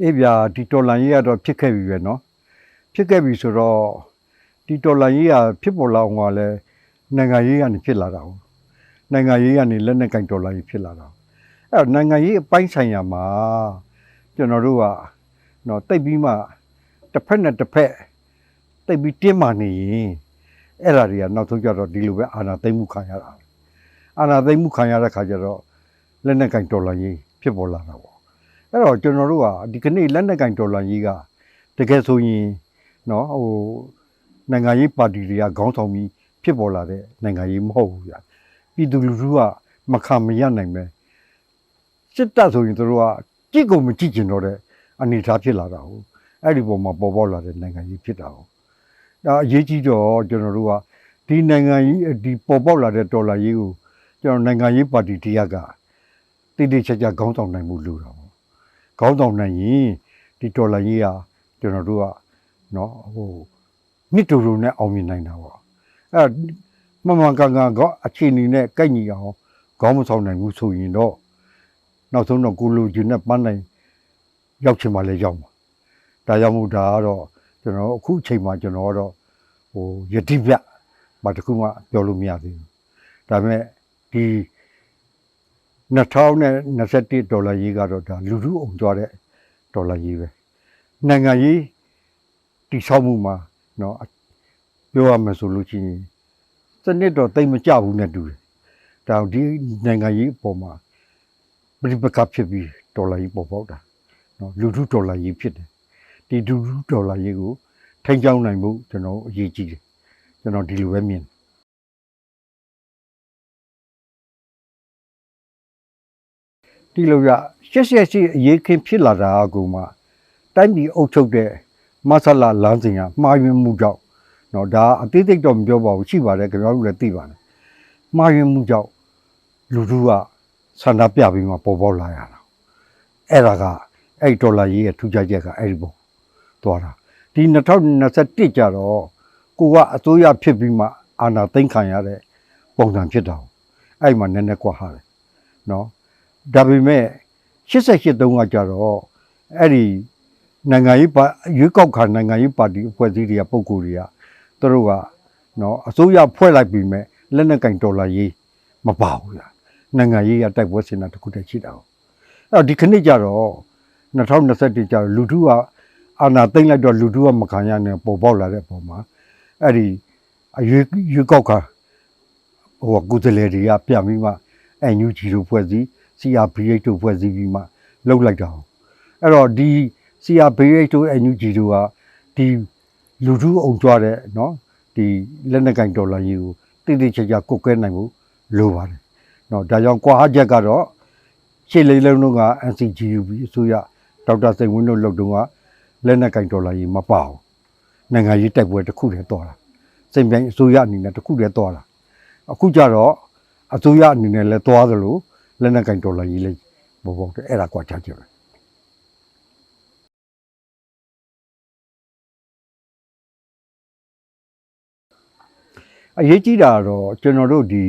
အေးဗျာဒီတော်လန်ကြီးကတော့ဖြစ်ခဲ့ပြီပဲเนาะဖြစ်ခဲ့ပြီဆိုတော့ဒီတော်လန်ကြီးကဖြစ်ပေါ်လာအောင်ကလည်းနိုင်ငံရေးကနေဖြစ်လာတာဟုတ်နိုင်ငံရေးကနေလက်နက်ကင်တော်လန်ကြီးဖြစ်လာတာအဲ့တော့နိုင်ငံရေးအပိုင်းဆိုင်ရာမှာကျွန်တော်တို့ကเนาะတိတ်ပြီးမှတစ်ဖက်နဲ့တစ်ဖက်တိတ်ပြီးတင်းမာနေရင်အဲ့ဒါတွေကနောက်ဆုံးကြတော့ဒီလိုပဲအာဏာသိမ်းမှုခံရတာအာဏာသိမ်းမှုခံရတဲ့ခါကျတော့လက်နက်ကင်တော်လန်ကြီးဖြစ်ပေါ်လာတာပေါ့ အဲ့တော့ကျွန်တော်တို့ကဒီကနေ့လက်နက်ကင်ဒေါ်လာကြီးကတကယ်ဆိုရင်နော်ဟိုနိုင်ငံရေးပါတီတွေကခေါင်းဆောင်ပြီးဖြစ်ပေါ်လာတဲ့နိုင်ငံရေးမဟုတ်ဘူးဗျာပြည်သူလူထုကမခံမရနိုင်ပဲစစ်တပ်ဆိုရင်တို့ကကြည့်ကုန်မကြည့်ကျင်တော့တဲ့အနေအထားဖြစ်လာတာဟုတ်အဲ့ဒီပုံမှာပေါ်ပေါက်လာတဲ့နိုင်ငံကြီးဖြစ်တာဟုတ်ဒါအရေးကြီးတော့ကျွန်တော်တို့ကဒီနိုင်ငံကြီးဒီပေါ်ပေါက်လာတဲ့ဒေါ်လာကြီးကိုကျွန်တော်နိုင်ငံရေးပါတီတရားကတည်တည်ချာချာခေါင်းဆောင်နိုင်မှုလိုတာ ခေါင်းဆောင်နိုင်ရင်ဒီဒေါ်လာကြီးဟာကျွန်တော်တို့ကနော်ဟိုနှစ်တူတူနဲ့အောင်မြင်နိုင်တာပေါ့အဲ့မမန်ကန်ကန်ကအခြေအနေနဲ့ကိုက်ညီအောင်ခေါင်းမဆောင်နိုင်ဘူးဆိုရင်တော့နောက်ဆုံးတော့ကိုလိုချင်နဲ့ပန်းနိုင်ရောက်ချင်မှလည်းရောက်မှာဒါကြောင့်မို့ဒါကတော့ကျွန်တော်အခုအချိန်မှာကျွန်တော်ကတော့ဟိုယတိပြဘာတစ်ခုမှပြောလို့မရသေးဘူးဒါပေမဲ့ဒီ 2021ဒေါ်လာရေးကတော့ဒါလူထုအောင်ကြွားတဲ့ဒေါ်လာရေးပဲနိုင်ငံရေးတိဆောက်မှုမှာเนาะပြောရမယ်ဆိုလို့ရှိရင်စနစ်တော့တိတ်မကြဘူးနဲ့တူတယ်ဒါကြောင့်ဒီနိုင်ငံရေးအပေါ်မှာပြိပကဖြစ်ပြီးဒေါ်လာရေးပေါ်ပေါက်တာเนาะလူထုဒေါ်လာရေးဖြစ်တယ်ဒီလူထုဒေါ်လာရေးကိုထိန်းချောင်းနိုင်မှုကျွန်တော်အရေးကြီးတယ်ကျွန်တော်ဒီလိုပဲမြင် တယ် ဒီလိုရရှက်ရှက်ရှိအရေးခင်းဖြစ်လာတာအကူမှတိုင်းပြည်အုပ်ချုပ်တဲ့မဆလာလမ်းစဉ်ကမှားယွင်းမှုကြောင့်เนาะဒါအသေးစိတ်တော့မပြောပါဘူးရှိပါတယ်ခင်ဗျားတို့လည်းသိပါတယ်မှားယွင်းမှုကြောင့်လူထုကဆန္ဒပြပြီးမှပေါ်ပေါက်လာရတာအဲ့ဒါကအဲ့ဒီဒေါ်လာရေးရဲ့ထူးခြားချက်ကအဲ့ဒီပုံသွားတာဒီ2021ကျတော့ကိုကအစိုးရဖြစ်ပြီးမှအာဏာသိမ်းခံရတဲ့ပုံစံဖြစ်တာ။အဲ့ဒီမှာနည်းနည်းကွာဟာတယ်နော် ဒါပေမဲ့88တုန်းကကြတော့အဲ့ဒီနိုင်ငံရေးပါရွေးကောက်ခံနိုင်ငံရေးပါတီအဖွဲ့အစည်းတွေကပုံကိုယ်တွေကသူတို့ကနော်အစိုးရဖွဲ့လိုက်ပြီးမဲ့လက်နက်ကင်ဒေါ်လာရေးမပါဘူးလားနိုင်ငံရေးရတိုက်ပွဲစင်တာတစ်ခုတည်းရှိတာ哦အဲ့တော့ဒီခဏကြတော့2021ကျတော့လူထုကအာဏာသိမ်းလိုက်တော့လူထုကမခံရနိုင်ပေါ်ပေါက်လာတဲ့ပုံမှာအဲ့ဒီအရွေးရွေးကောက်ခံဟိုကုသလေတွေကပြန်ပြီးမှအန်ယူဂျီတို့ဖွဲ့စည်း CRBH တို့ဖွဲ့စည်းပြီးမှလှုပ်လိုက်တာ။အဲ့တော့ဒီ CRBH တို့ NUG တို့ကဒီလူထုအုံကြွတဲ့နော်ဒီလက်နက်ကင်ဒေါ်လာကြီးကိုတိတိကျကျကုတ်ကဲနိုင်ဖို့လိုပါတယ်။နော်ဒါကြောင့်ကွာဟချက်ကတော့ရှေ့လေးလုံးတို့က NCGUB အစိုးရဒေါက်တာစိန်ဝင်းတို့လှုပ်တုန်းကလက်နက်ကင်ဒေါ်လာကြီးမပါဘူး။နိုင်ငံရေးတိုက်ပွဲတစ်ခုတည်းတော်လာ။စိန်ပြိုင်အစိုးရအနေနဲ့တစ်ခုတည်းတော်လာ။အခုကြတော့အစိုးရအနေနဲ့လည်းသွားသလို လက်နက်ကင်ဒေါ်လာကြီးလေးဘောဘောတဲ့အဲ့ဒါကွာချကြတယ်အရေးကြီးတာကတော့ကျွန်တော်တို့ဒီ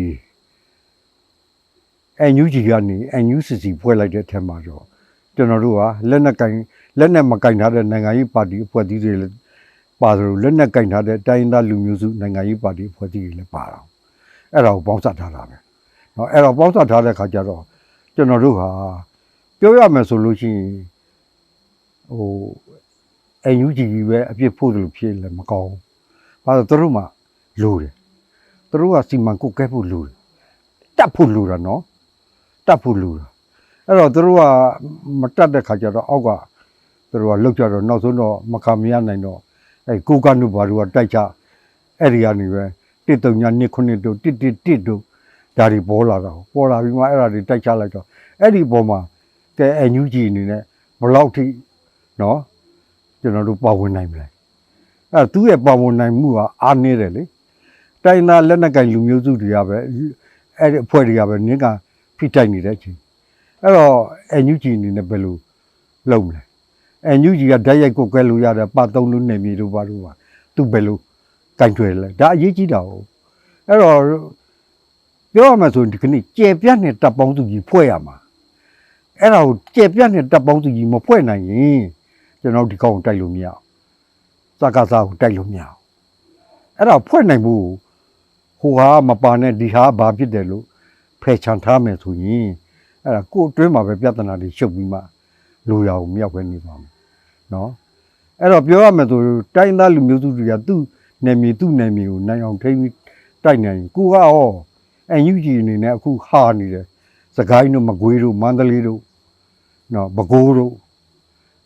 NUG ကနေ NUCC ဖွဲ့လိုက်တဲ့အထက်မှာတော့ကျွန်တော်တို့ကလက်နက်ကင်လက်နက်မကင်ထားတဲ့နိုင်ငံရေးပါတီအဖွဲ့အစည်းတွေလည်းပါသလိုလက်နက်ကင်ထားတဲ့တိုင်းရင်းသားလူမျိုးစုနိုင်ငံရေးပါတီအဖွဲ့အစည်းတွေလည်းပါတော့အဲ့ဒါကိုပေါင်းစပ်ထားတာပဲ နော်အဲ့တော့ပေါက်ဆက်ထားတဲ့ခါကျတော့ကျွန်တော်တို့ဟာပြောရမယ်ဆိုလို့ရှိရင်ဟိုအန်ယူဂျီကြီးပဲအပြစ်ဖို့လို့ဖြစ်လည်းမကောင်းဘူး။ဘာလို့သူတို့မှလိုတယ်။သူတို့ကစီမံကုတ်ကဲဖို့လိုတယ်။တတ်ဖို့လိုတာနော်။တတ်ဖို့လိုတာ။အဲ့တော့သူတို့ကမတတ်တဲ့ခါကျတော့အောက်ကသူတို့ကလှုပ်ကြတော့နောက်ဆုံးတော့မခံမရနိုင်တော့အဲကိုကနုဘာတို့ကတိုက်ချအဲ့ဒီကနေပဲ139 2 9တို့1 1 1တို့ ဒါတွေပေါ်လာတာပေါ်လာပြီးမှအဲ့ဒါတွေတိုက်ချလိုက်တော့အဲ့ဒီပေါ်မှာကဲအန်ယူဂျီအနေနဲ့ဘလောက်ထိနော်ကျွန်တော်တို့ပါဝင်နိုင်မလဲအဲ့သူ့ရဲ့ပါဝင်နိုင်မှုကအားနည်းတယ်လေတိုင်နာလက်နက်ကင်လူမျိုးစုတွေကပဲအဲ့ဒီအဖွဲ့တွေကပဲနင်းကဖိတိုက်နေတဲ့အချိန်အဲ့တော့အန်ယူဂျီအနေနဲ့ဘယ်လိုလုပ်မလဲအန်ယူဂျီကဓာတ်ရိုက်ကိုကွဲလို့ရတယ်ပတ်သုံးလို့နေပြီတို့ပါတို့ပါသူဘယ်လိုကင်တွယ်လဲဒါအရေးကြီးတာဟုတ်အဲ့တော့ ပြောရမှာဆိုရင်ဒီကနေ့ကျေပြတ်နဲ့တပ်ပေါင်းစုကြီးဖွဲ့ရမှာအဲ့ဒါကိုကျေပြတ်နဲ့တပ်ပေါင်းစုကြီးမဖွဲ့နိုင်ရင်ကျွန်တော်ဒီကောင်ကိုတိုက်လို့မရအောင်စကားစားကိုတိုက်လို့မရအောင်အဲ့ဒါဖွဲ့နိုင်ဖို့ဟိုဟာမပါနဲ့ဒီဟာဘာဖြစ်တယ်လို့ဖယ်ချန်ထားမယ်ဆိုရင်အဲ့ဒါကိုယ်အတွင်းမှာပဲပြဿနာတွေရှုပ်ပြီးမှလူရအောင်မြောက်ပဲနေပါမယ်နော်အဲ့တော့ပြောရမယ်ဆိုတိုင်းသားလူမျိုးစုတွေကသူ့နယ်မြေသူ့နယ်မြေကိုနိုင်အောင်ထိန်းပြီးတိုက်နိုင်ရင်ကိုကဟော အန်ယူဂျီအနေနဲ့အခုဟာနေတယ်စကိုင်းတို့မကွေးတို့မန္တလေးတို့နော်ပဲခူးတို့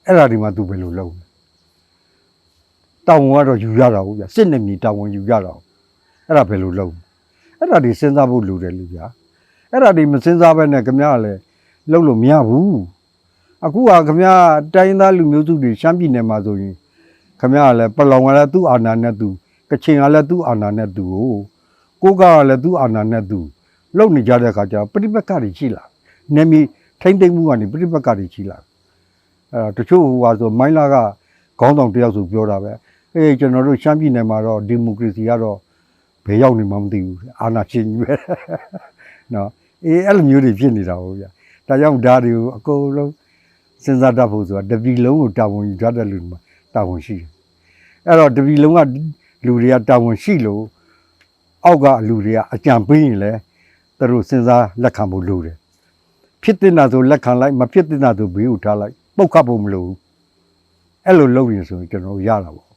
အဲ့ဒါဒီမှာသူဘယ်လိုလုပ်လဲတောင်ဝန်ကတော့ယူရတာဟုတ်ဗျစစ်နယ်မြေတောင်ဝန်ယူရတာဟုတ်အဲ့ဒါဘယ်လိုလုပ်အဲ့ဒါဒီစဉ်းစားဖို့လိုတယ်လူဗျာအဲ့ဒါဒီမစဉ်းစားဘဲနဲ့ခမရလည်းလုပ်လို့မရဘူးအခုကခမရတိုင်းသားလူမျိုးစုတွေရှမ်းပြည်နယ်မှာဆိုရင်ခမရလည်းပလောင်ကလည်းသူ့အာဏာနဲ့သူကချင်ကလည်းသူ့အာဏာနဲ့သူကို ကိုကလည်းသူ့အာဏာနဲ့သူလုံနေကြတဲ့အခါကျတော့ပြိပက္ခတွေရှိလာနေမီထိမ့်သိမ့်မှုကနေပြိပက္ခတွေရှိလာအဲတော့တချို့ဟိုဟာဆိုမိုင်းလာကခေါင်းဆောင်တယောက်ဆိုပြောတာပဲအေးကျွန်တော်တို့ရှမ်းပြည်နယ်မှာတော့ဒီမိုကရေစီကတော့ဘယ်ရောက်နေမှမသိဘူးအာဏာရှင်ကြီးပဲနော်အေးအဲ့လိုမျိုးတွေဖြစ်နေတာဟုတ်ဗျာဒါကြောင့်ဓာတ်တွေကိုအကုန်လုံးစဉ်းစားတတ်ဖို့ဆိုတာတပီလုံးကိုတာဝန်ယူတတ်တဲ့လူတွေမှာတာဝန်ရှိတယ်အဲ့တော့တပီလုံးကလူတွေကတာဝန်ရှိလို့ အောက်ကလူတွေကအကြံပေးရင်လည်းသူတို့စဉ်းစားလက်ခံဖို့လိုတယ်ဖြစ်တဲ့နာဆိုလက်ခံလိုက်မဖြစ်တဲ့နာဆိုဘေးကိုထားလိုက်ပုတ်ခတ်ဖို့မလိုဘူးအဲ့လိုလုပ်ရင်ဆိုရင်ကျွန်တော်တို့ရတာပေါ့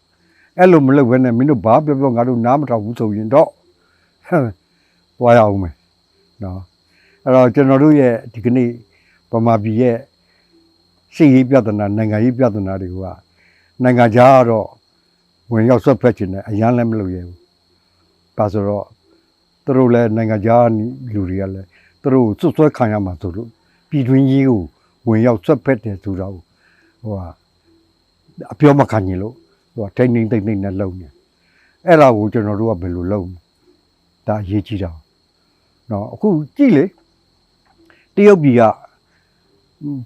အဲ့လိုမလုပ်ဘဲနဲ့မင်းတို့ဘာပြောပြောငါတို့နားမထောင်ဘူးဆိုရင်တော့ဟမ်သွားရအောင်မယ်နော်အဲ့တော့ကျွန်တော်တို့ရဲ့ဒီကနေ့ဗမာပြည်ရဲ့စီရေးပြဿနာနိုင်ငံရေးပြဿနာတွေကနိုင်ငံခြားကတော့ဝင်ရောက်ဆွတ်ဖက်ခြင်းနဲ့အရန်လည်းမလုပ်ရဘူး။ ဒါဆိုတော့သူတို့လည်းနိုင်ငံခြားလူတွေကလည်းသူတို့ကိုစွတ်ဆွဲခံရမှာဆိုလို့ပြည်တွင်းရေးကိုဝင်ရောက်ဆွတ်ဖက်တယ်ဆိုတော့ဟိုဟာအပြောမခံရင်လို့ဟိုဟာထိမ့်ထိမ့်သိမ့်သိမ့်နဲ့လုံနေအဲ့ဒါကိုကျွန်တော်တို့ကဘယ်လိုလုပ်မလဲဒါအရေးကြီးတာနော်အခုကြည့်လေတရုတ်ပြည်က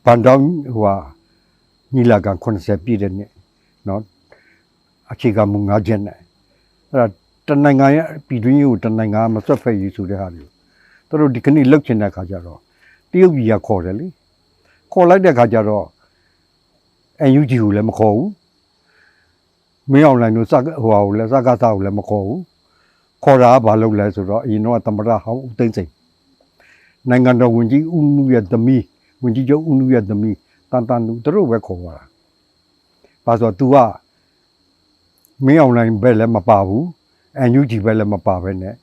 ဘန်တောင်းဟိုဟာညီလာခံ80ပြည့်တဲ့နေ့နော်အခြေခံမူ၅ချက်နဲ့အဲ့ဒါ တနိုင်ငံရဲ့ပြည်တွင်းရေးကိုတနိုင်ငံမဆွတ်ဖက်ရေးဆိုတဲ့ဟာတွေသူတို့ဒီကနေ့လုတ်ချင်တဲ့ခါကျတော့တရုတ်ပြည်ကခေါ်တယ်လေခေါ်လိုက်တဲ့ခါကျတော့ NUG ကိုလည်းမခေါ်ဘူးမင်းအောင်လိုင်းတို့စကဟိုဟာကိုလည်းစကားသားကိုလည်းမခေါ်ဘူးခေါ်တာကဘာလုပ်လဲဆိုတော့အရင်တော့သမ္မတဟောင်းဦးသိန်းစိန်နိုင်ငံတော်ဝန်ကြီးဦးနုရဲ့သမီးဝန်ကြီးချုပ်ဦးနုရဲ့သမီးတန်တန်သူသူတို့ပဲခေါ်သွားတာ။ဘာဆိုတော့ तू ကမင်းအောင်လိုင်းဘက်လည်းမပါဘူး အန်ယူဂျီဘက်လည်းမပါပဲနဲ့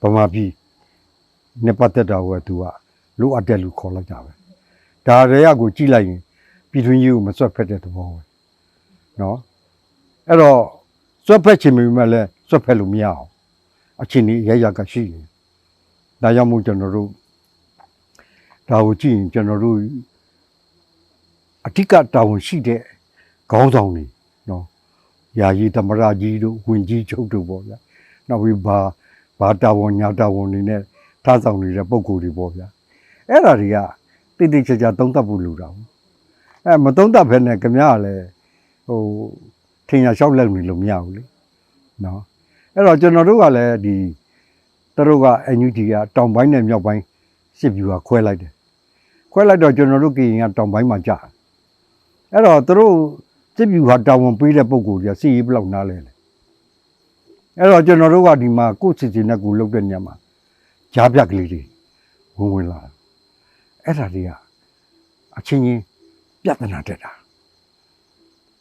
ဗမာပြည်နေပတ်သက်တာက तू ကလိုအပ်တဲ့လူခေါ်လိုက်တာပဲ။ဒါရေရကိုကြည့်လိုက်ရင်ပြည်တွင်းရေးကိုမဆွတ်ဖက်တဲ့သဘောပဲ။နော်။အဲ့တော့ဆွတ်ဖက်ချင်ပေမဲ့လည်းဆွတ်ဖက်လို့မရအောင်အချင်းကြီးရရကရှိတယ်။ဒါကြောင့်မို့ကျွန်တော်တို့ဒါကိုကြည့်ရင်ကျွန်တော်တို့အဓိကတာဝန်ရှိတဲ့ခေါင်းဆောင်တွေနော်။ယာယီသမရကြီးတို့ဝင်ကြီးချုပ်တို့ပေါ့ဗျာ။ နောက်ပြီးဘာဘာတာဝန်ညာတာဝန်တွေနဲ့ထားဆောင်နေတဲ့ပုံကိုယ်တွေပေါ့ဗျာ။အဲ့ဒါတွေကတိတိကျကျသုံးသပ်ဖို့လိုတာပေါ့။အဲမသုံးသပ်ဘဲနဲ့ကြများလည်းဟိုထင်ရလျှောက်လက်နေလို့မရဘူးလေ။နော်။အဲ့တော့ကျွန်တော်တို့ကလည်းဒီသူတို့က NUG ကတောင်ပိုင်းနဲ့မြောက်ပိုင်းစစ်ဗျူဟာခွဲလိုက်တယ်ခွဲလိုက်တော့ကျွန်တော်တို့ကရင်ကတောင်ပိုင်းမှာကြာအဲ့တော့သူတို့စစ်ဗျူဟာတာဝန်ပေးတဲ့ပုံကိုယ်ကြီးစီရေးဘလောက်နားလဲလဲ အဲ့တော့ကျွန်တော်တို့ကဒီမှာကိုယ့်စီစီနဲ့ကိုယ်လုပ်တဲ့ညမှာဂျားပြက်ကလေးတွေဝင်ဝင်လာအဲ့ဒါတွေကအချင်းချင်းပြဿနာတက်တာ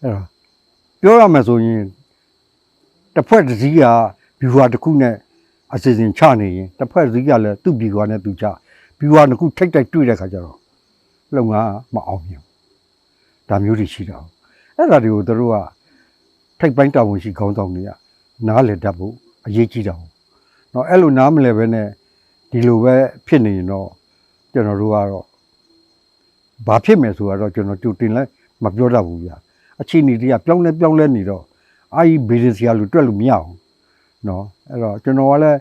အဲ့တော့ပြောရမယ်ဆိုရင်တစ်ဖွဲ့တစ်စည်းကဘီဝါတစ်ခုနဲ့အစီအစဉ်ချနေရင်တစ်ဖွဲ့တစ်စည်းကလည်းသူ့ဘီဝါနဲ့သူချဘီဝါတစ်ခုထိတ်တိုက်တွေ့တဲ့ခါကျတော့လုံငါမအောင်မြင်ဘူးဒါမျိုးတွေရှိတာအဲ့ဒါတွေကိုသူတို့ကထိတ်ပိုင်းတာဝန်ရှိခေါင်းဆောင်တွေက နားလည်တတ်ဖို့အရေးကြီးတာ။နော်အဲ့လိုနားမလည်ပဲနဲ့ဒီလိုပဲဖြစ်နေရင်တော့ကျွန်တော်တို့ကတော့ဘာဖြစ်မယ်ဆိုတော့ကျွန်တော်တူတင်လဲမပြောတတ်ဘူးဗျာ။အခြေအနေတွေကပြောင်းလဲပြောင်းလဲနေတော့အာကြီးဘေးဒင်းစရာလူတွက်လို့မရအောင်နော်အဲ့တော့ကျွန်တော်ကလည်း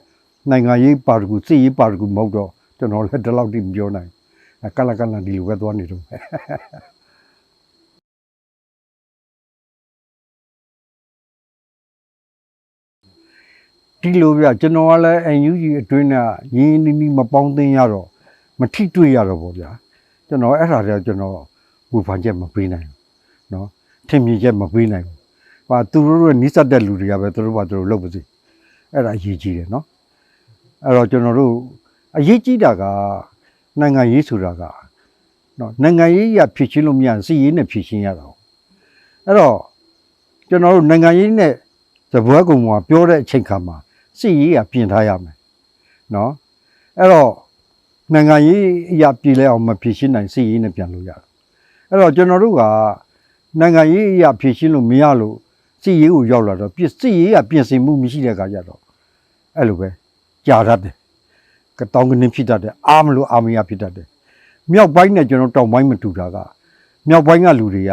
နိုင်ငံရေးပါတကူစစ်ရေးပါတကူမဟုတ်တော့ကျွန်တော်လည်းဒီလောက်တိမပြောနိုင်ကလကလဒီလိုပဲသွားနေတော့ ဒီလိုပြကျွန်တော်ကလည်း NUG အတွင်းကရင်းနှီးနှီးမပေါင်းသိမ်းရတော့မထိတွေ့ရတော့ဗောဗျာကျွန်တော်အဲ့ဒါတွေကကျွန်တော်ဝေဖန်ချက်မပေးနိုင်ဘူးเนาะ ထင်မြင်ချက်မပေးနိုင်ဘူး။ဟာသူတို့ရဲ့နိစ္စတဲ့လူတွေကပဲသူတို့ဘာသူတို့လုပ်ပါစေ။အဲ့ဒါအရေးကြီးတယ်နော်။အဲ့တော့ကျွန်တော်တို့အရေးကြီးတာကနိုင်ငံရေးဆိုတာကနော်နိုင်ငံရေးရဖြစ်ချင်းလို့မရရင်စီရေးနဲ့ဖြစ်ချင်းရတာ။အဲ့တော့ကျွန်တော်တို့နိုင်ငံရေးနဲ့သဘောကုံကပြောတဲ့အချိန်ခါမှာ စီရေးရပြင်ထားရမယ်။နော်။အဲ့တော့နိုင်ငံရေးအရာပြည်လဲအောင်မဖြစ်ရှင်းနိုင်စီရေးနဲ့ပြန်လို့ရတယ်။အဲ့တော့ကျွန်တော်တို့ကနိုင်ငံရေးအရာဖြစ်ရှင်းလို့မရလို့စီရေးကိုရောက်လာတော့ပြစ်စီရေးကပြင်ဆင်မှုမရှိတဲ့အခါကျတော့အဲ့လိုပဲကြာတတ်တယ်။ကတောင်းကနေဖြစ်တတ်တယ်။အားမလို့အာမရဖြစ်တတ်တယ်။မြောက်ပိုင်းနဲ့ကျွန်တော်တောင်ပိုင်းမတူတာကမြောက်ပိုင်းကလူတွေက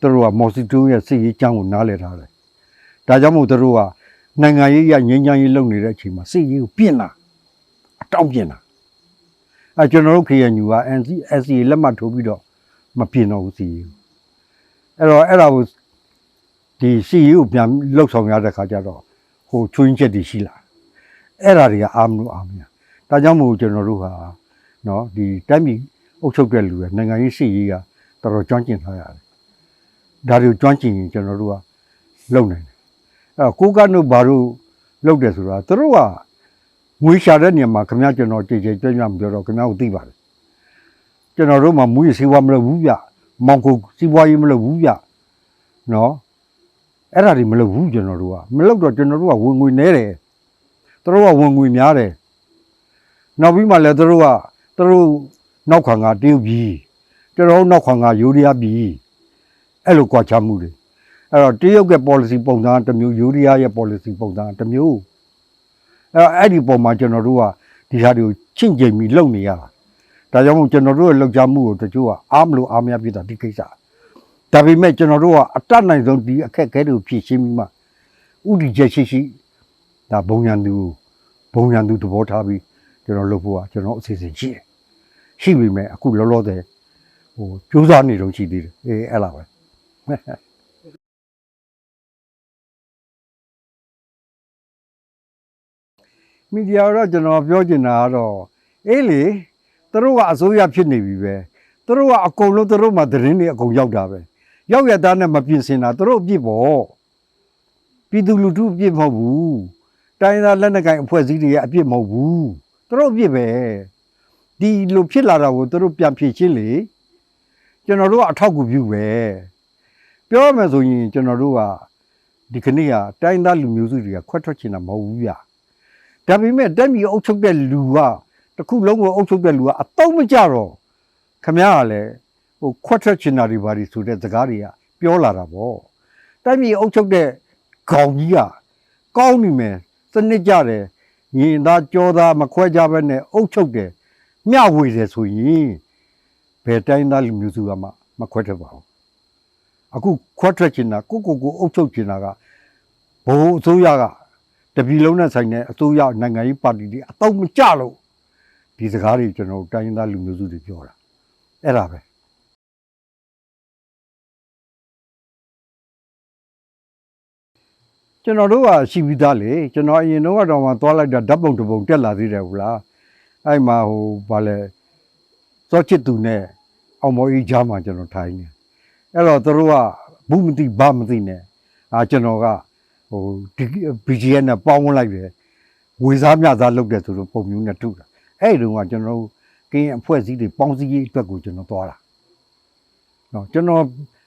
သူတို့ကမော်စီတိုးရဲ့စီရေးအကြောင်းကိုနားလည်ထားတယ်။ဒါကြောင့်မို့သူတို့က နိုင်ငံရေးရငင်းချမ်းရေးလုပ်နေတဲ့အချိန်မှာစစ်ရေးကိုပြင်လာအတောင့်ပြင်လာအဲကျွန်တော်တို့ KNU က NCSA လက်မှတ်ထိုးပြီးတော့မပြင်တော့ဘူးစစ်ရေးကိုအဲ့တော့အဲ့ဒါကိုဒီစစ်ရေးကိုပြန်လှုပ်ဆောင်ရတဲ့ခါကျတော့ဟိုချွင်းချက်တွေရှိလာအဲ့ဒါတွေကအာမလို့အာမရဒါကြောင့်မို့ကျွန်တော်တို့ဟာနော်ဒီတိုင်းပြည်အုပ်ချုပ်တဲ့လူတွေနိုင်ငံရေးစစ်ရေးကတော်တော်ကြွန့်ကျင်ထားရတယ်ဒါတွေကိုကြွန့်ကျင်ရင်ကျွန်တော်တို့ကလုံနိုင်တယ် အဲ့တော့ကိုကနုဘာတို့လုပ်တယ်ဆိုတာသူတို့ကငွေရှာတဲ့နေရာမှာခင်ဗျားကျွန်တော်ကြည်ကြည်ကြွကြွမပြောတော့ခင်ဗျားကိုသိပါတယ်ကျွန်တော်တို့မှမူရစီးပွားမလုပ်ဘူးဗျမောင်ကိုစီးပွားရေးမလုပ်ဘူးဗျနော်အဲ့ဒါတွေမလုပ်ဘူးကျွန်တော်တို့ကမလုပ်တော့ကျွန်တော်တို့ကဝင်ငွေနဲတယ်သူတို့ကဝင်ငွေများတယ်နောက်ပြီးမှလည်းသူတို့ကသူတို့နောက်ခံကတရုတ်ပြည်ကျွန်တော်တို့နောက်ခံကယူရီးယားပြည်အဲ့လိုကြွားချမှုတွေ အဲ့တော့တရုတ်ရဲ့ policy ပုံစံကတစ်မျိုးယူရီးယားရဲ့ policy ပုံစံကတစ်မျိုးအဲ့တော့အဲ့ဒီပုံမှာကျွန်တော်တို့ကဒီဟာတွေကိုချင့်ချိန်ပြီးလုပ်နေရတာဒါကြောင့်မို့ကျွန်တော်တို့ရဲ့လောက်ကြမှုကိုတချို့ကအားမလို့အားမရပြတာဒီကိစ္စဒါပေမဲ့ကျွန်တော်တို့ကအတတ်နိုင်ဆုံးဒီအခက်အခဲတွေကိုဖြေရှင်းပြီးမှဥတီချက်ရှိရှိဒါဘုံရန်သူဘုံရန်သူသဘောထားပြီးကျွန်တော်လုပ်ဖို့ကကျွန်တော်အစီအစဉ်ရှိတယ်ရှိပြီမဲ့အခုလောလောဆယ်ဟိုကြိုးစားနေတော့ရှိသေးတယ်အေးအဲ့လားပဲ မီဒီယာတော့ကျွန်တော်ပြောချင်တာကတော့အေးလေသူတို့ကအစိုးရဖြစ်နေပြီပဲသူတို့ကအကုန်လုံးသူတို့မှသတင်းတွေအကုန်ရောက်တာပဲရောက်ရသားနဲ့မပြင်ဆင်တာသူတို့အပြစ်ပေါ့ပြည်သူလူထုအပြစ်မဟုတ်ဘူးတိုင်းသားလက်နက်ကိုင်အဖွဲ့အစည်းတွေရဲ့အပြစ်မဟုတ်ဘူးသူတို့အပြစ်ပဲဒီလိုဖြစ်လာတာကိုသူတို့ပြန်ဖြေရှင်းလေကျွန်တော်တို့ကအထောက်အကူပြုပဲပြောရမယ်ဆိုရင်ကျွန်တော်တို့ကဒီကနေ့ကတိုင်းသားလူမျိုးစုတွေကခွက်ထွက်ချင်တာမဟုတ်ဘူးဗျ ဒါပေမဲ့တက်မီအုပ်ချုပ်တဲ့လူကတစ်ခုလုံးကိုအုပ်ချုပ်တဲ့လူကအတော့မကြတော့ခမရကလည်းဟိုခွတ်ထွက်ချင်တာတွေဘာတွေဆိုတဲ့စကားတွေကပြောလာတာပေါ့တက်မီအုပ်ချုပ်တဲ့ခေါင်းကြီးကကောင်းနေမယ်စနစ်ကြတယ်ညီသားကြောသားမခွဲကြဘဲနဲ့အုပ်ချုပ်တယ်မျှဝေတယ်ဆိုရင်ဘယ်တိုင်းသားလူမျိုးစုကမှမခွဲထွက်ပါဘူးအခုခွတ်ထွက်ချင်တာကိုကိုကိုအုပ်ချုပ်ချင်တာကဘိုးအစိုးရက တပြည်လုံးနဲ့ဆိုင်တဲ့အစိုးရနိုင်ငံရေးပါတီတွေအတော့မကြလို့ဒီစကားတွေကျွန်တော်တို့တိုင်းရင်းသားလူမျိုးစုတွေပြောတာအဲ့ဒါပဲကျွန်တော်တို့ကရှိပြီးသားလေကျွန်တော်အရင်တော့ကတော့မှသွားလိုက်တာဓာတ်ပုံတစ်ပုံတက်လာသေးတယ်ဟုတ်လားအဲ့မှာဟိုဗာလဲစောချစ်သူနဲ့အောင်မော်ကြီးကြားမှာကျွန်တော်ထိုင်နေအဲ့တော့သူတို့ကဘူးမသိဘာမသိနဲ့အာကျွန်တော်က ဟိုဒီ BGN နဲ့ပေါင်းဝင်လိုက်တယ်ဝေစားမြသားလုပ်တယ်ဆိုတော့ပုံမျိုးနဲ့ထုတာအဲ့ဒီတုန်းကကျွန်တော်တို့ကင်းအဖွဲ့အစည်းတွေပေါင်းစည်းရေးအတွက်ကိုကျွန်တော်သွားတာနော်ကျွန်တော်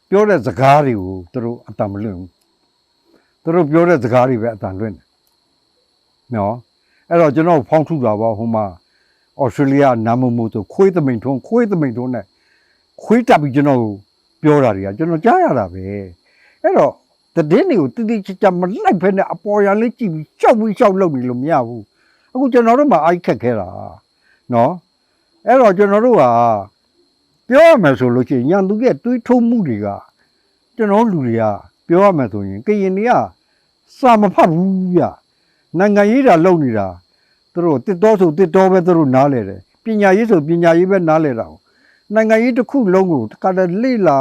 ပြောတဲ့စကားတွေကိုသူတို့အတံမလွင့်ဘူးသူတို့ပြောတဲ့စကားတွေပဲအတံလွင့်တယ်နော်အဲ့တော့ကျွန်တော်ဖောင်းထုတာပေါ့ဟိုမှာဩစတြေးလျနာမမို့ဆိုခွေးသမိန်ထုံးခွေးသမိန်ထုံးနဲ့ခွေးတက်ပြီးကျွန်တော်ပြောတာတွေကကျွန်တော်ကြားရတာပဲအဲ့တော့ တည်င်းတွေကိုတိတိကျကျမလိုက်ဖဲနဲ့အပေါ်ရန်လေးကြည့်ပြီးရှောက်ပြီးရှောက်လုပ်နေလို့မရဘူးအခုကျွန်တော်တို့မှအိုက်ခက်ခဲတာနော်အဲ့တော့ကျွန်တော်တို့ကပြောရမယ်ဆိုလို့ရှိရင်ညံသူရဲ့တွေးထုံးမှုတွေကကျွန်တော်လူတွေကပြောရမယ်ဆိုရင်ကရင်တွေကစာမဖတ်ဘူးဗျနိုင်ငံရေးတာလုပ်နေတာသူတို့တစ်တော်ဆိုတစ်တော်ပဲသူတို့နားလဲတယ်ပညာရေးဆိုပညာရေးပဲနားလဲတာကိုနိုင်ငံရေးတစ်ခုလုံးကိုတခါတည်းလေ့လာ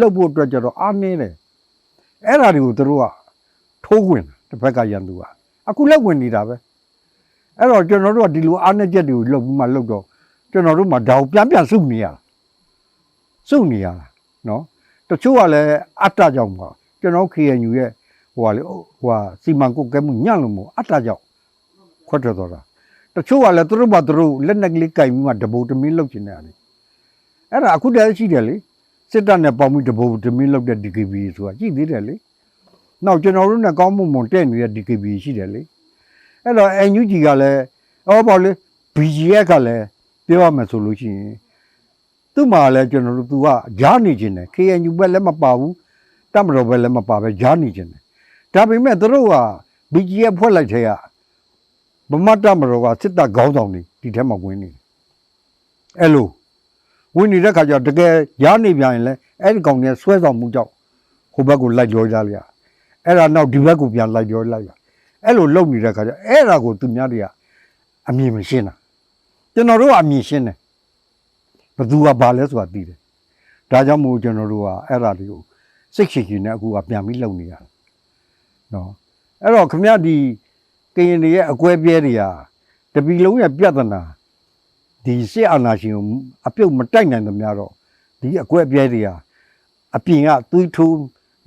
လုပ်ဖို့အတွက်ကြတော့အားနည်းတယ် အဲ့ဓာတွေကိုသူတို့ကထိုးဝင်တာတစ်ဖက်ကရန်သူကအခုလက်ဝင်နေတာပဲအဲ့တော့ကျွန်တော်တို့ကဒီလိုအားနည်းချက်တွေကိုလုပ်ပြီးမှလုပ်တော့ကျွန်တော်တို့မှဒါကိုပြန်ပြန်စုနေရတာစုနေရတာနော်တချို့ကလည်းအတ္တကြောင့်ပါကျွန်တော် KNU ရဲ့ဟိုဟာလေဟိုဟာစီမံကုတ်ကဲမှုညံ့လို့မို့အတ္တကြောင့်ခွတ်ထွက်သွားတာတချို့ကလည်းသူတို့ဘာသူတို့လက်နက်ကလေးကင်ပြီးမှတဘိုတမင်းလောက်ချင်တယ်လေအဲ့ဒါအခုတည်းရှိတယ်လေ စစ်တပ်နဲ့ပေါင်းပြီးတဘိုတမင်းလောက်တဲ့ DKB ဆိုတာကြည့်သေးတယ်လေနောက်ကျွန်တော်တို့နဲ့ကောင်းမှုမွန်တဲ့နေတဲ့ DKB ရှိတယ်လေအဲ့တော့ NUG ကလည်းဟောပေါ့လေ BGF ကလည်းပြောရမယ်ဆိုလို့ရှိရင်သူ့မှာလည်းကျွန်တော်တို့သူကကြားနေခြင်းတယ် KNU ဘက်လည်းမပါဘူးတမတော်ဘက်လည်းမပါပဲကြားနေခြင်းတယ်ဒါပေမဲ့သူတို့က BGF ဖွဲ့လိုက်တဲ့ကဗမာတမတော်ကစစ်တပ်ခေါင်းဆောင်တွေဒီထဲမှာဝင်နေတယ်အဲ့လို ဝင်နေတဲ့ခါကျတော့တကယ်ရားနေပြန်ရင်လည်းအဲ့ဒီကောင်တွေဆွဲဆောင်မှုကြောင့်ဟိုဘက်ကိုလိုက်ကြောကြရရအဲ့ဒါနောက်ဒီဘက်ကိုပြန်လိုက်ကြောလိုက်ရအဲ့လိုလုပ်နေတဲ့ခါကျအဲ့ဒါကိုသူများတွေကအမြင်မရှင်းတာကျွန်တော်တို့ကအမြင်ရှင်းတယ်ဘသူကဘာလဲဆိုတာသိတယ်ဒါကြောင့်မို့ကျွန်တော်တို့ကအဲ့ဒါတွေကိုစိတ်ရှိရှိနဲ့အခုကပြန်ပြီးလုပ်နေရတယ်နော်အဲ့တော့ခမရဒီကရင်တွေရဲ့အကွဲပြဲတွေကတပီလုံးရဲ့ပြဿနာ ဒီစစ်အာဏာရှင်ကိုအပြုတ်မတိုက်နိုင်သမျှတော့ဒီအကွဲပြဲတွေဟာအပြင်ကသွေးထိုး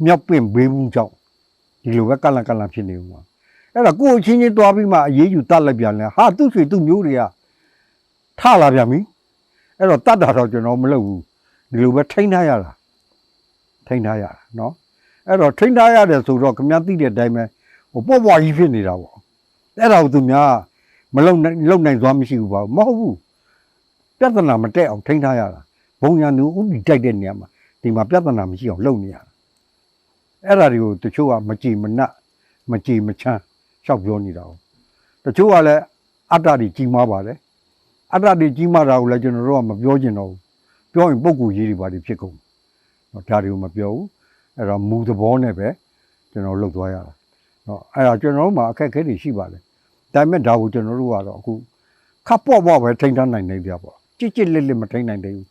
မြောက်ပင့်ဘေးမှုကြောင့်ဒီလိုပဲကလန်ကလန်ဖြစ်နေဦးမှာအဲ့တော့ကိုယ်အချင်းချင်းတွားပြီးမှအေးအေးယူတတ်လိုက်ပြန်လဲဟာသူ့ဆွေသူ့မျိုးတွေကထလာပြန်ပြီအဲ့တော့တတ်တာတော့ကျွန်တော်မလုပ်ဘူးဒီလိုပဲထိန်းထားရတာထိန်းထားရတာเนาะအဲ့တော့ထိန်းထားရတယ်ဆိုတော့ခမည်းသိတဲ့အတိုင်းပဲဟိုပေါ့ပွားကြီးဖြစ်နေတာပေါ့အဲ့ဒါကိုသူများမလုံနိုင်လုံနိုင်သွားမရှိဘူးပါမဟုတ်ဘူး ပြဿနာမတက်အောင်ထိန်းထားရတာဘုံရန်သူဥတီတိုက်တဲ့နေရာမှာဒီမှာပြဿနာမရှိအောင်လုပ်နေရတာအဲ့ဒါတွေကိုတချို့ကမကြည်မနှက်မကြည်မချမ်းလျှောက်ပြောနေတာ哦တချို့ကလည်းအတ္တတွေကြီးမားပါတယ်အတ္တတွေကြီးမားတာကိုလည်းကျွန်တော်တို့ကမပြောချင်တော့ဘူးပြောရင်ပုံကူရေးတွေပါတွေဖြစ်ကုန်တော့ဒါတွေကိုမပြောဘူးအဲ့တော့မူသဘောနဲ့ပဲကျွန်တော်လှုပ်သွားရတာတော့အဲ့ဒါကျွန်တော်တို့မှာအခက်အခဲတွေရှိပါတယ်ဒါပေမဲ့ဒါကိုကျွန်တော်တို့ကတော့အခုခပ်ပေါ့ပေါ့ပဲထိန်းထားနိုင်နေကြပေါ့ ကြစ်ကြစ်လစ်လစ်မထိန်းနိုင်သေးဘူး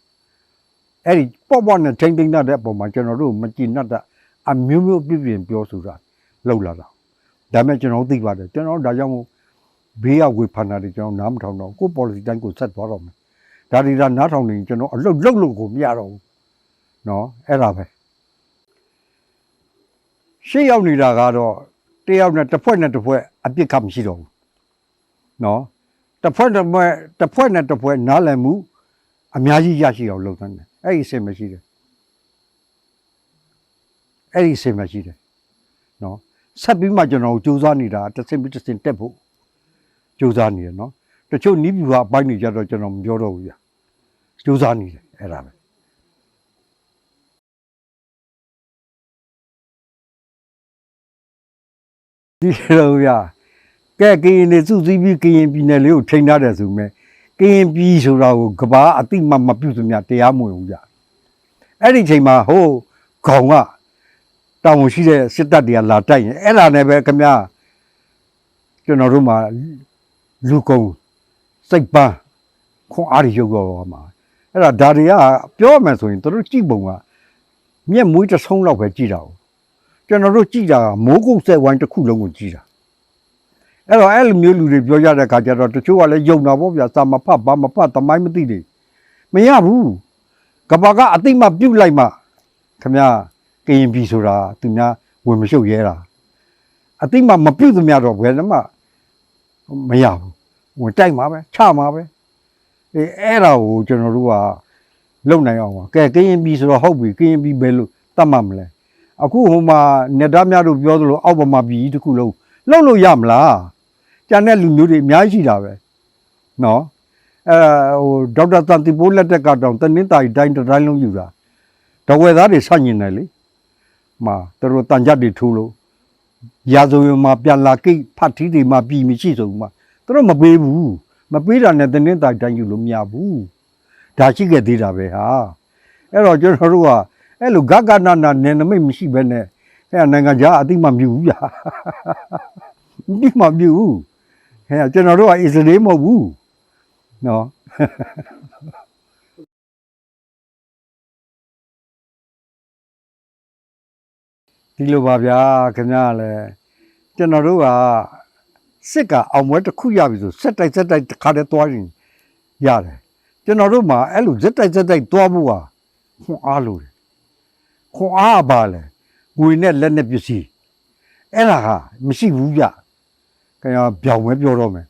အဲ့ဒီပေါ့ပေါ့နဲ့ထိန်းသိမ်းတတ်တဲ့အပေါ်မှာကျွန်တော်တို့မကြည်နပ်တဲ့အမျိုးမျိုးပြပြပြောဆိုတာလှုပ်လာတာဒါပေမဲ့ကျွန်တော်တို့သိပါတယ်ကျွန်တော်တို့ဒါကြောင့်မို့ဘေးကဝေဖန်တာတွေကျွန်တော်နားမထောင်တော့ကိုယ် policy တိုင်းကိုဆက်သွားတော့မယ်ဒါတွေဒါနားထောင်နေရင်ကျွန်တော်အလုတ်လုတ်လို့ကိုမရတော့ဘူးနော်အဲ့ဒါပဲရှေ့ရောက်နေတာကတော့တယောက်နဲ့တစ်ဖွဲ့နဲ့တစ်ဖွဲ့အပြစ်ကမရှိတော့ဘူးနော် တစ်ဖွဲ့တစ်ဖွဲ့တစ်ဖွဲ့နဲ့တစ်ဖွဲ့နားလည်မှုအများကြီးရရှိအောင်လုပ်သမ်းတယ်အဲ့ဒီအဆင်မရှိတယ်အဲ့ဒီအဆင်မရှိတယ်နော်ဆက်ပြီးမှကျွန်တော်တို့စူးစမ်းနေတာတစ်စင်ပြီးတစ်စင်တက်ဖို့စူးစမ်းနေတယ်နော်တချို့နီးပြူကအပိုင်းတွေကြတော့ကျွန်တော်မပြောတော့ဘူးဗျစူးစမ်းနေတယ်အဲ့ဒါပဲဒီလိုဗျ ကဲကရင်နေစုစည်းပြီးကရင်ပြည်နယ်လေးကိုထိန်းထားတယ်ဆိုမဲ့ကရင်ပြည်ဆိုတာကိုကဘာအတိမမပြုတ်စမြတရားမဝင်ဘူးဗျအဲ့ဒီချိန်မှာဟိုးခေါင်ကတောင်ဝင်ရှိတဲ့စစ်တပ်တွေကလာတိုက်ရင်အဲ့ဒါနဲ့ပဲခင်ဗျာကျွန်တော်တို့မှာလူကုန်စိတ်ပန်းခွန်အားတွေရုပ်တော့မှာအဲ့ဒါဒါတွေကပြောမှဆိုရင်တို့ကြည့်ပုံကမျက်မွေးတစ်ဆုံးလောက်ပဲကြည့်တာ哦ကျွန်တော်တို့ကြည့်တာကမိုးကုတ်ဆက်ဝိုင်းတစ်ခုလုံးကိုကြည့်တာ အဲ့တော့အဲ့လိုမျိုးလူတွေပြောကြတဲ့ခါကျတော့တချို့ကလည်းယုံတာပေါ့ဗျာစာမဖတ်ဘာမဖတ်တမိုင်းမသိတွေမရဘူးကဘာကအတိမပြုတ်လိုက်မှခမကရင်ပြီဆိုတာသူများဝင်မရှုပ်ရဲတာအတိမမပြုတ်သမျှတော့ဘယ်နှမမရဘူးဝင်တိုက်မှာပဲချမှာပဲအေးအဲ့ဒါကိုကျွန်တော်တို့ကလုံနိုင်အောင်ပါကဲကရင်ပြီဆိုတော့ဟုတ်ပြီကရင်ပြီပဲလို့တတ်မှတ်မလဲအခုဟိုမှာနေသားများတို့ပြောသလိုအောက်ပမာပြည်ကြီးတစ်ခုလုံးလှုပ်လို့ရမလား ကျန်တဲ့လူမျိုးတွေအများကြီးရှိတာပဲနော်အဲဟိုဒေါက်တာတန်တီပိုးလက်ထက်ကတောင်တနင်္သာရီတိုင်းတစ်တိုင်းလုံးယူတာတဝဲသားတွေဆက်ညင်တယ်လေမှာသူတို့တန်ကြတ်တွေထိုးလို့ရာဇဝင်မှာပြန်လာကိတ်ဖတ်ထီးတွေမှာပြည်မရှိဆိုဘူးမှာသူတို့မပေးဘူးမပေးတာနဲ့တနင်္သာရီတိုင်းယူလို့မရဘူးဒါရှိခဲ့သေးတာပဲဟာအဲ့တော့ကျွန်တော်တို့ကအဲ့လိုဂဂနနာနယ်နမိတ်မရှိဘဲနဲ့အဲ့နိုင်ငံခြားအတိမမြူဘူးဗျာဒီမမြူဘူး ဟဲ့ကျွန်တော်တို့ကအစ္စရေးမဟုတ်ဘူးနော်ဒီလိုပါဗျာခင်ဗျားလည်းကျွန်တော်တို့ကစစ်ကအောင်ပွဲတစ်ခုရပြီဆိုစက်တိုက်စက်တိုက်တစ်ခါတည်းသွားရင်ရတယ်ကျွန်တော်တို့မှာအဲ့လိုစက်တိုက်စက်တိုက်သွားဖို့ဟာဟွန်းအားလို့တယ်ခွန်အားကပါလဲငွေနဲ့လက်နဲ့ပစ္စည်းအဲ့ဒါဟာမရှိဘူးကြ ခင်ဗျာပြောင်းမဲပြောတော့မယ်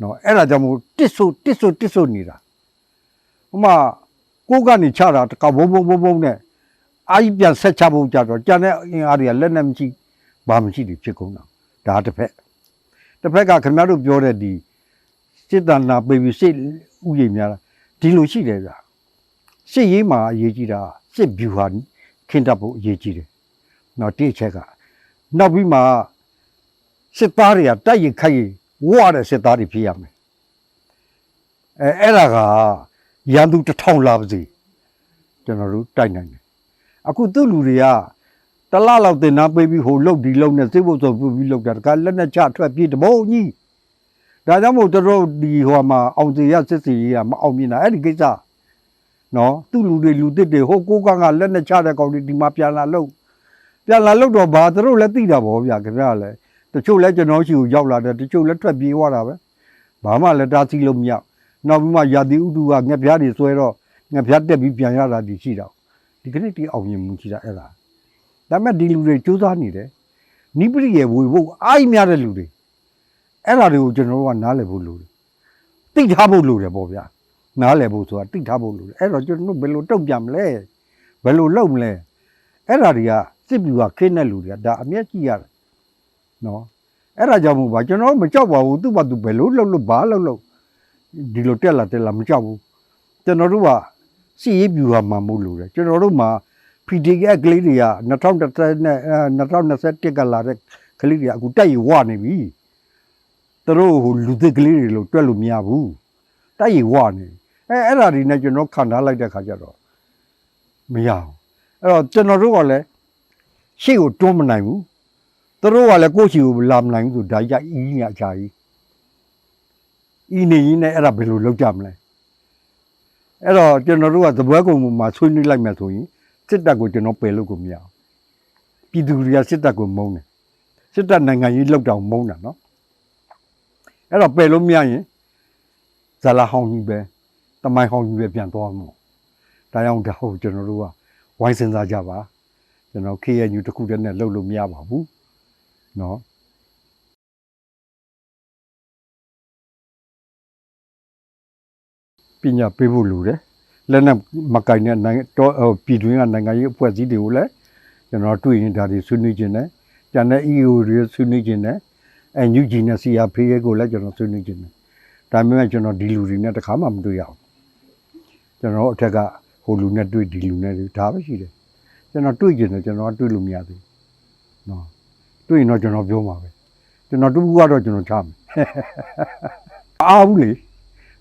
နော်အဲ့ဒါကြောင့်မို့တစ်ဆိုတစ်ဆိုတစ်ဆိုနေတာဟိုမှာကိုယ်ကနေချတာတကဘုံဘုံဘုံဘုံနဲ့အာကြီးပြန်ဆက်ချဖို့ကြတော့ကြံတဲ့အင်အားတွေကလက်နဲ့မရှိဘာမရှိတွေဖြစ်ကုန်တာဒါတစ်ဖက်တစ်ဖက်ကခင်ဗျားတို့ပြောတဲ့ဒီစစ်တနာပေပြီးစစ်ဥယျာဉ်များလားဒီလိုရှိတယ်ဗျာစစ်ရေးမှာအရေးကြီးတာစစ်ဗျူဟာခင်းတတ်ဖို့အရေးကြီးတယ်နော်တိအချက်ကနောက်ပြီးမှ စစ်သားတွေကတိုက်ရိုက်ခိုက်ရင်ဝရတဲ့စစ်သားတွေဖြစ်ရမယ်အဲအဲ့ဒါကရန်သူတစ်ထောင်လာပါစေကျွန်တော်တို့တိုက်နိုင်တယ်အခုသူ့လူတွေကတလားလောက်တင်နာပေးပြီးဟိုလုတ်ဒီလုတ်နဲ့စိတ်ဖို့ဆိုပြီးလုတ်တာတခါလက်နဲ့ချထွက်ပြေးတဘုံကြီးဒါကြောင့်မို့သူတို့ဒီဟိုမှာအောင်စီရစစ်စီရမအောင်မြင်တာအဲ့ဒီကိစ္စနော်သူ့လူတွေလူတစ်တွေဟိုကိုကကလက်နဲ့ချတဲ့ကောင်တွေဒီမှာပြန်လာလို့ပြန်လာလို့တော့ဘာသူတို့လည်းသိတာဗောဗျာခင်ဗျားလည်း တချို့လည်းကျွန်တော်ရှိကိုရောက်လာတယ်တချို့လည်းထွက်ပြေးသွားတာပဲဘာမှလည်းတားဆီးလို့မရနောက်ပြီးမှရာသီဥတုကငှက်ပြားတွေဆွဲတော့ငှက်ပြားတက်ပြီးပြန်ရတာဒီရှိတော့ဒီကနေ့ဒီအောင်မြင်မှုရှိတာအဲ့ဒါဒါပေမဲ့ဒီလူတွေစူးစမ်းနေတယ်နိပရိယေဝေဖို့အားကြီးများတဲ့လူတွေအဲ့ဒါတွေကိုကျွန်တော်တို့ကနားလည်ဖို့လိုတယ်သိထားဖို့လိုတယ်ပေါ့ဗျာနားလည်ဖို့ဆိုတာသိထားဖို့လိုတယ်အဲ့တော့ကျွန်တော်တို့ဘယ်လိုတုံ့ပြန်မလဲဘယ်လိုလုပ်မလဲအဲ့ဒါတွေကစစ်ပြူကခင်းတဲ့လူတွေကဒါအမျက်ကြီးရတယ် နော်အဲ့ဒါကြောင့်မို့ပါကျွန်တော်တို့မကြောက်ပါဘူးသူ့ဘာသူဘယ်လိုလုပ်လို့ဘာလုပ်လို့ဒီလိုတက်လာတက်လာမကြောက်ဘူးကျွန်တော်တို့ကစီရေးပြူဟာမှမို့လို့တယ်ကျွန်တော်တို့မှာ PDK ကလေးတွေက2020နဲ့အဲ2021ကလာတဲ့ကလေးတွေကအခုတက်ရဝနေပြီသူတို့ဟိုလူသစ်ကလေးတွေလို့တွက်လို့မရဘူးတက်ရဝနေအဲအဲ့ဒါတွေနဲ့ကျွန်တော်ခံထားလိုက်တဲ့ခါကျတော့မရဘူးအဲ့တော့ကျွန်တော်တို့ကလည်းရှေ့ကိုတွန်းမနိုင်ဘူး သူတို့ကလည်းကိုယ့်ရှေ့ကိုလာမနိုင်ဘူးဆိုဒါကြအီးနေအချာကြီးအီးနေရင်းနဲ့အဲ့ဒါဘယ်လိုလုပ်ကြမလဲအဲ့တော့ကျွန်တော်တို့ကသပွဲကုံမှာဆွေးနွေးလိုက်မယ်ဆိုရင်စစ်တပ်ကိုကျွန်တော်ပယ်လို့ကိုမရအောင်ပြည်သူတွေကစစ်တပ်ကိုမုန်းတယ်စစ်တပ်နိုင်ငံရေးလောက်တောင်မုန်းတာနော်အဲ့တော့ပယ်လို့မရရင်ဇာလာဟောင်းကြီးပဲတမိုင်းဟောင်းကြီးပဲပြန်သွားမှာဒါကြောင့်ဒါဟုတ်ကျွန်တော်တို့ကဝိုင်းစင်စားကြပါကျွန်တော် KNU တစ်ခုတည်းနဲ့လှုပ်လို့မရပါဘူး နော်ပညာပေးဖို့လိုတယ်လက်နဲ့မကင်တဲ့နိုင်ငံတော့ဟိုပြည်တွင်းကနိုင်ငံရေးအဖွဲ့အစည်းတွေကိုလည်းကျွန်တော်တွေ့ရင်ဒါတွေဆွေးနွေးခြင်းနဲ့ကျန်တဲ့ EU တွေဆွေးနွေးခြင်းနဲ့ NUG နဲ့ CRPA ကိုလည်းကျွန်တော်ဆွေးနွေးခြင်းနဲ့ဒါပေမဲ့ကျွန်တော်ဒီလူတွေနဲ့တခါမှမတွေ့ရအောင်ကျွန်တော်အထက်ကဟိုလူနဲ့တွေ့ဒီလူနဲ့တွေ့ဒါပဲရှိတယ်ကျွန်တော်တွေ့ခြင်းနဲ့ကျွန်တော်တွေ့လို့မရသေးဘူးနော် တွေ့ရင်တော့ကျွန်တော်ပြောမှာပဲကျွန်တော်တူကတော့ကျွန်တော်ချမယ်အားဘူးလေ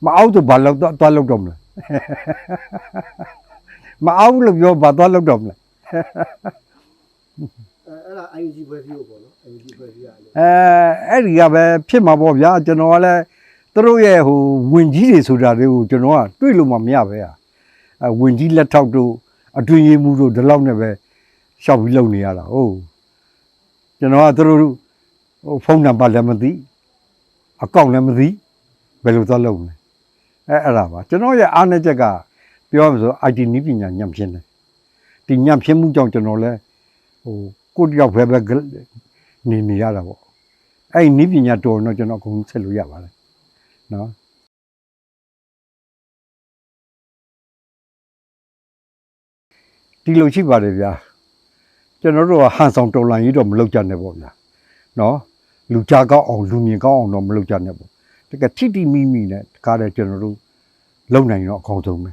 မအောင်တော့ဘာလို့တော့လောက်တော့မလဲမအောင်ဘူးလို့ပြောဘာသွားလောက်တော့မလဲအဲအဲ့ဒါ IUG ဘယ်ဖြစ်လို့ပေါ့နော် IUG ဘယ်ဖြစ်ရလဲအဲအဲ့ဒီကပဲဖြစ်မှာပေါ့ဗျာကျွန်တော်ကလည်းသူတို့ရဲ့ဟိုဝင်ကြီးတွေဆိုတာတွေကိုကျွန်တော်ကတွေ့လို့မှမရပဲอ่ะအဲဝင်ကြီးလက်ထောက်တို့အတွင်းရေးမှုတို့ဒီလောက်နဲ့ပဲရှောက်ပြီးလုပ်နေရတာဟုတ် ကျွန်တော်ကသူတို့ဟိုဖုန်းနံပါတ်လည်းမသိအကောင့်လည်းမသိဘယ်လိုသွားလုပ်မလဲအဲအဲ့ဒါပါကျွန်တော်ရဲ့အားနည်းချက်ကပြောရမလို့ IT နည်းပညာညံ့ဖြစ်နေဒီညံ့ဖြစ်မှုကြောင့်ကျွန်တော်လည်းဟိုကိုယ့်တယောက်ပဲပဲနေနေရတာပေါ့အဲ့ဒီနည်းပညာတော်တော့ကျွန်တော်အကုန်ဆက်လို့ရပါတယ်နော်ဒီလိုရှိပါတယ်ဗျာ ကျွန်တော်တို့ကဟန်ဆောင်တော်လန်ကြီးတော့မလုပ်ကြနဲ့ပေါ့ဗျာနော်လူကြားကောင်းအောင်လူမြင်ကောင်းအောင်တော့မလုပ်ကြနဲ့ပေါ့တကယ်ထိတိမိမိနဲ့တကားတဲ့ကျွန်တော်တို့လုံနိုင်တော့အကောင်းဆုံးပဲ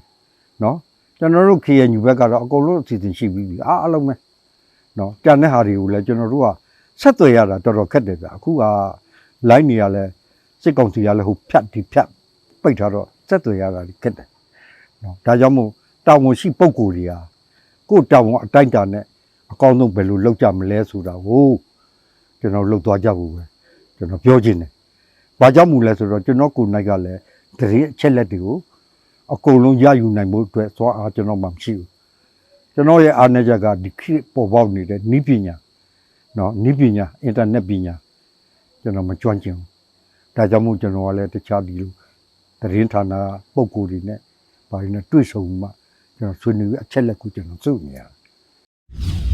နော်ကျွန်တော်တို့ KNU ဘက်ကတော့အကုန်လုံးအစီအစဉ်ရှိပြီးပြီအားအလုံးပဲနော်ကြံတဲ့ဟာတွေကိုလည်းကျွန်တော်တို့ကဆက်သွယ်ရတာတော်တော်ခက်တယ်ဗျာအခုက line နေရလဲစစ်ကောင်စီကလည်းဟိုဖြတ်ဒီဖြတ်ပိတ်ထားတော့ဆက်သွယ်ရတာခက်တယ်နော်ဒါကြောင့်မို့တာဝန်ရှိပုံကိုယ်တွေဟာကိုယ့်တာဝန်အတိုင်းတာနဲ့ အကောင်းဆုံးဘယ်လိုလုပ်ကြမလဲဆိုတာကိုကျွန်တော်လုပ်သွားကြဖို့ပဲကျွန်တော်ပြောချင်တယ်။ဘာကြောင့်မူလဲဆိုတော့ကျွန်တော်ကိုနိုင်ကလည်းတရင်အချက်လက်တွေကိုအကုန်လုံးရယူနိုင်ဖို့အတွက်သွားအားကျွန်တော်မှမရှိဘူး။ကျွန်တော်ရဲ့အားနည်းချက်ကဒီခေတ်ပေါ်ပေါက်နေတဲ့နည်းပညာနော်နည်းပညာအင်တာနက်ပညာကျွန်တော်မကျွမ်းကျင်ဘူး။ဒါကြောင့်မို့ကျွန်တော်ကလည်းတခြားဒီလိုတရင်ဌာနပုံကိုယ်တွေနဲ့ဘာတွေနဲ့တွေ့ဆုံမှကျွန်တော်ဆွေးနွေးအချက်လက်ကိုကျွန်တော်စုနေရတယ်။